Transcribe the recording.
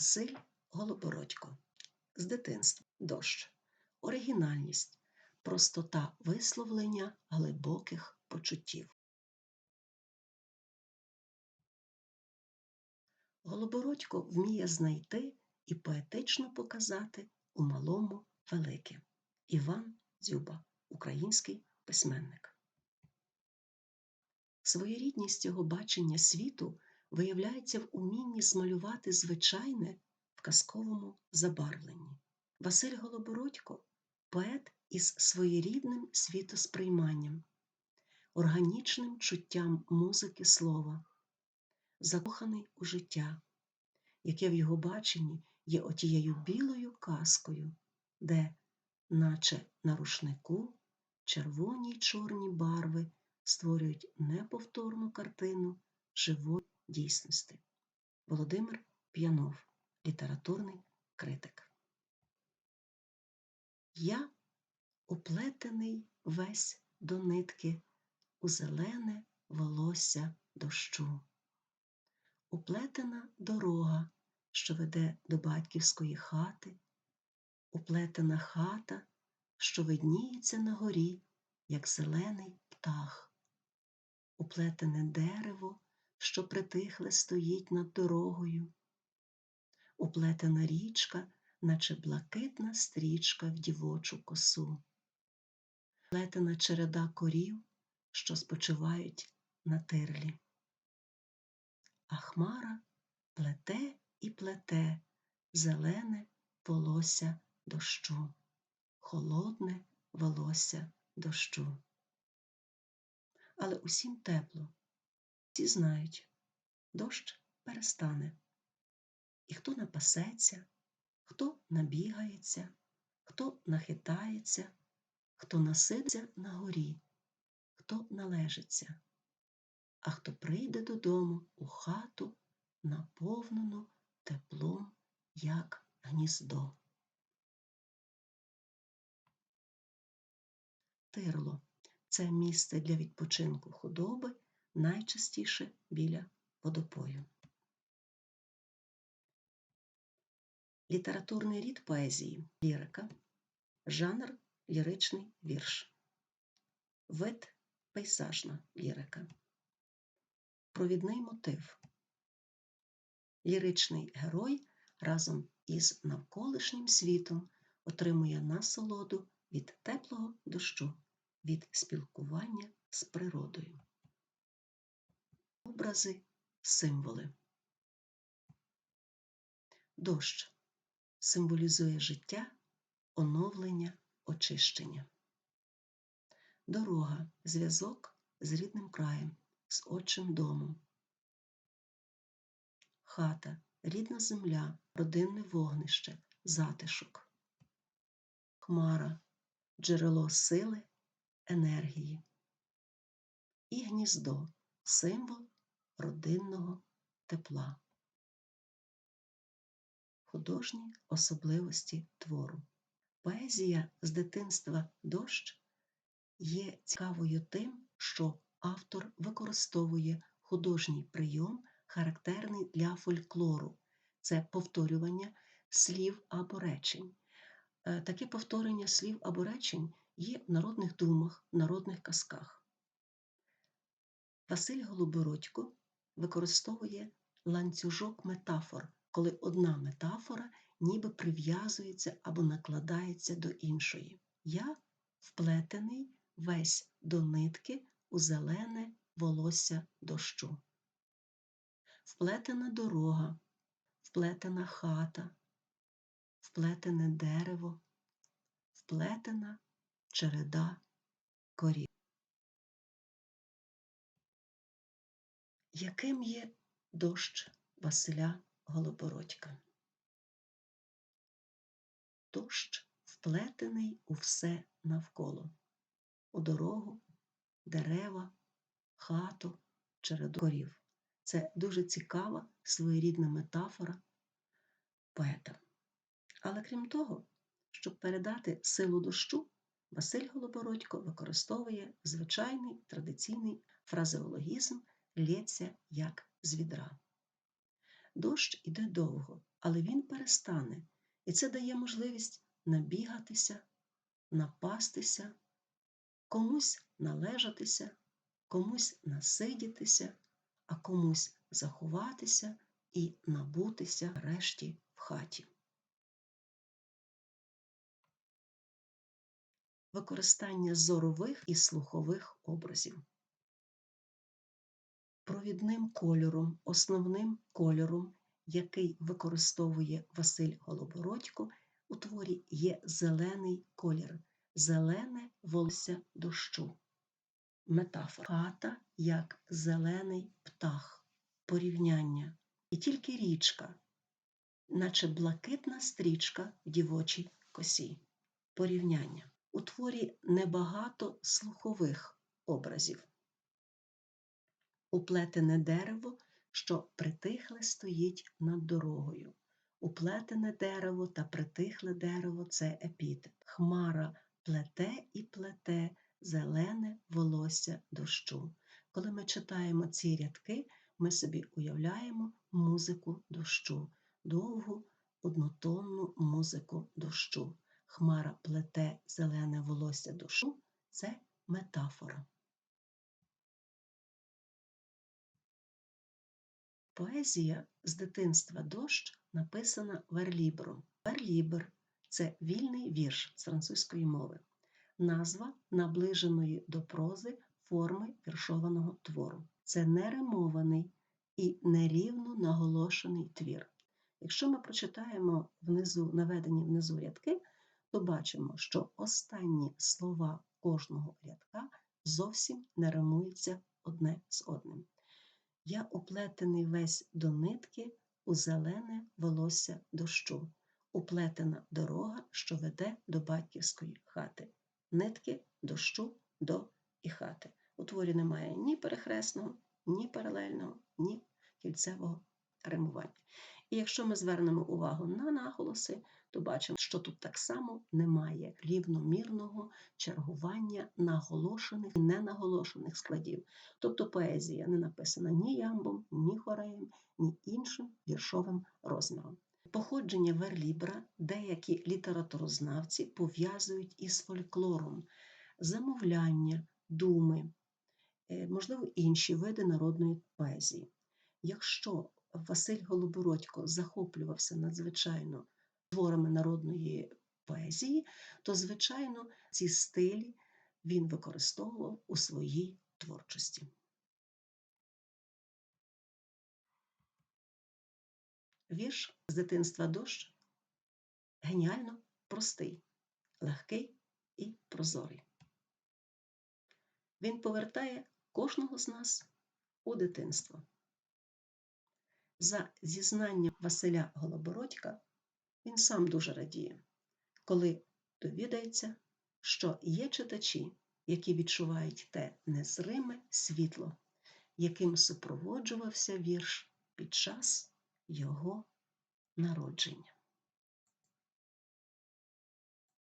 Василь Голобородько. З дитинства дощ, оригінальність, простота висловлення глибоких почуттів. Голобородько вміє знайти і поетично показати у малому велике. Іван Дзюба, український письменник. Своєрідність його бачення світу виявляється в умінні змалювати звичайне в казковому забарвленні. Василь Голобородько поет із своєрідним світосприйманням, органічним чуттям музики слова, закоханий у життя, яке в його баченні є отією білою казкою, де, наче на рушнику, червоні й чорні барви створюють неповторну картину живої дійсності. Володимир П'янов, літературний критик. Я оплетений весь до нитки у зелене волосся дощу. Уплетена дорога, що веде до батьківської хати, уплетена хата, що видніється на горі, як зелений птах, уплетене дерево, що притихле стоїть над дорогою, уплетена річка, наче блакитна стрічка в дівочу косу, уплетена череда корів, що спочивають на тирлі. А хмара плете і плете зелене волосся дощу, холодне волосся дощу. Але усім тепло, всі знають, дощ перестане. І хто напасеться, хто набігається, хто нахитається, хто насидиться на горі, хто належиться, а хто прийде додому у хату, наповнену теплом, як гніздо. Тирло це місце для відпочинку худоби найчастіше біля водопою. Літературний рід поезії лірика, жанр ліричний вірш, вид пейзажна лірика, провідний мотив. Ліричний герой разом із навколишнім світом отримує насолоду від теплого дощу, від спілкування з природою. Образи, символи. Дощ символізує життя, оновлення, очищення. Дорога зв'язок з рідним краєм, з отчим домом. Хата, рідна земля, родинне вогнище, затишок. Хмара джерело сили, енергії. І гніздо символ родинного тепла. Художні особливості твору. Поезія з дитинства дощ є цікавою тим, що автор використовує художній прийом, характерний для фольклору, це повторювання слів або речень. Е, таке повторення слів або речень є в народних думах, народних казках. Василь Голобородько використовує ланцюжок метафор, коли одна метафора ніби прив'язується або накладається до іншої. Я вплетений весь до нитки у зелене волосся дощу. Вплетена дорога, вплетена хата, вплетене дерево, вплетена череда корів. Яким є дощ Василя Голобородька? Дощ вплетений у все навколо, у дорогу, дерева, хату, череду корів. Це дуже цікава своєрідна метафора поета. Але крім того, щоб передати силу дощу, Василь Голобородько використовує звичайний традиційний фразеологізм лється як з відра. Дощ іде довго, але він перестане, і це дає можливість набігатися, напастися, комусь належатися, комусь насидітися, а комусь заховатися і набутися решті в хаті. Використання зорових і слухових образів. Провідним кольором, основним кольором, який використовує Василь Голобородько, у творі є зелений колір, зелене волосся дощу. Метафора хата як зелений птах, порівняння. І тільки річка, наче блакитна стрічка в дівочій косі. Порівняння. У творі небагато слухових образів. Уплетене дерево, що притихле стоїть над дорогою. Уплетене дерево та притихле дерево це епітет. Хмара плете і плете зелене волосся дощу. Коли ми читаємо ці рядки, ми собі уявляємо музику дощу, довгу однотонну музику дощу. Хмара плете зелене волосся дощу це метафора. Поезія з дитинства дощ написана верлібром. Верлібр це вільний вірш з французької мови, назва наближеної до прози форми віршованого твору. Це неримований і нерівно наголошений твір. Якщо ми прочитаємо внизу наведені внизу рядки, то бачимо, що останні слова кожного рядка зовсім не римуються одне з одним. Я уплетений весь до нитки у зелене волосся дощу, уплетена дорога, що веде до батьківської хати, нитки дощу до і хати. У творі немає ні перехресного, ні паралельного, ні кільцевого римування. І якщо ми звернемо увагу на наголоси, то бачимо, що тут так само немає рівномірного чергування наголошених і ненаголошених складів. Тобто поезія не написана ні ямбом, ні хореєм, ні іншим віршовим розміром. Походження верлібра деякі літературознавці пов'язують із фольклором, замовляння, думи, е, можливо, інші види народної поезії. Якщо Василь Голобородько захоплювався надзвичайно творами народної поезії, то, звичайно, ці стилі він використовував у своїй творчості. Вірш з дитинства дощ геніально простий, легкий і прозорий. Він повертає кожного з нас у дитинство. За зізнанням Василя Голобородька, він сам дуже радіє, коли довідається, що є читачі, які відчувають те незриме світло, яким супроводжувався вірш під час його народження.